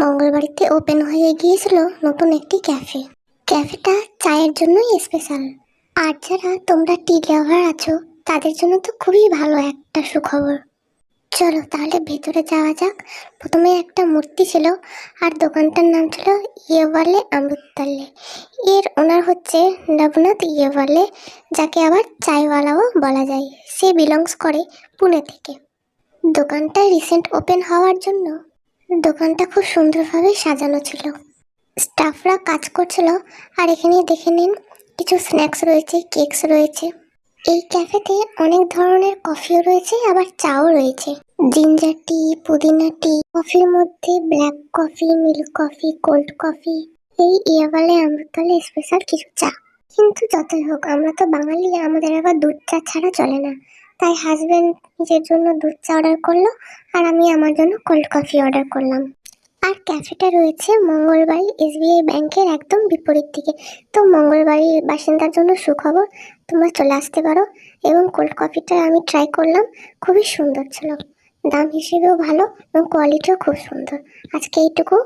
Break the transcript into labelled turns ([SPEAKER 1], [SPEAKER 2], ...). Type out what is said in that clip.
[SPEAKER 1] মঙ্গলবাড়িতে open হয়ে গিয়েছিল নতুন একটি ক্যাফে। ক্যাফেটা চায়ের জন্যই স্পেশাল আর যারা তোমরা টি লাভার আছো, তাদের জন্য তো খুবই ভালো একটা সুখবর। চলো তাহলে ভেতরে যাওয়া যাক। প্রথমে একটা মূর্তি ছিল, আর দোকানটার নাম ছিল ইয়েওয়ালে আমরুত্তাল্লে এর ওনার হচ্ছে নবনাথ ইয়েওয়ালে, যাকে আবার চাইওয়ালাও বলা যায়। সে বিলংস করে পুনে থেকে। দোকানটা রিসেন্ট ওপেন হওয়ার জন্য দোকানটা খুব সুন্দরভাবে সাজানো ছিল। স্টাফরা কাজ করছিল, আর এখানে দেখে নিন, কিছু স্ন্যাক্স রয়েছে, কেকস রয়েছে। এই ক্যাফেতে অনেক ধরনের কফিও রয়েছে, আবার চাও রয়েছে। জিঞ্জার টি, পুদিনা টি, কফির মধ্যে black coffee, milk coffee, cold coffee. এই ইয়াবালে আমরতলে স্পেশাল কিছু চা। কিন্তু যতই হোক, আমরা তো বাঙালি, আমাদের আবার দুধ চা ছাড়া চলে না। তাই হাজব্যান্ড নিজের জন্য দুধ চা অর্ডার করল আর আমি আমার জন্য কোল্ড কফি অর্ডার করলাম। আর ক্যাফেটা রয়েছে মঙ্গলবাড়ি এসবিআই ব্যাংকের একদম বিপরীত দিকে। তো মঙ্গলবাড়ির বাসিন্দার জন্য সুখবর, তোমরা চলে আসতে পারো এবং কোল্ড কফিটা আমি ট্রাই করলাম, খুবই সুন্দর ছিল। দাম হিসেবেও ভালো এবং কোয়ালিটিও খুব সুন্দর। আজকে এইটুকু।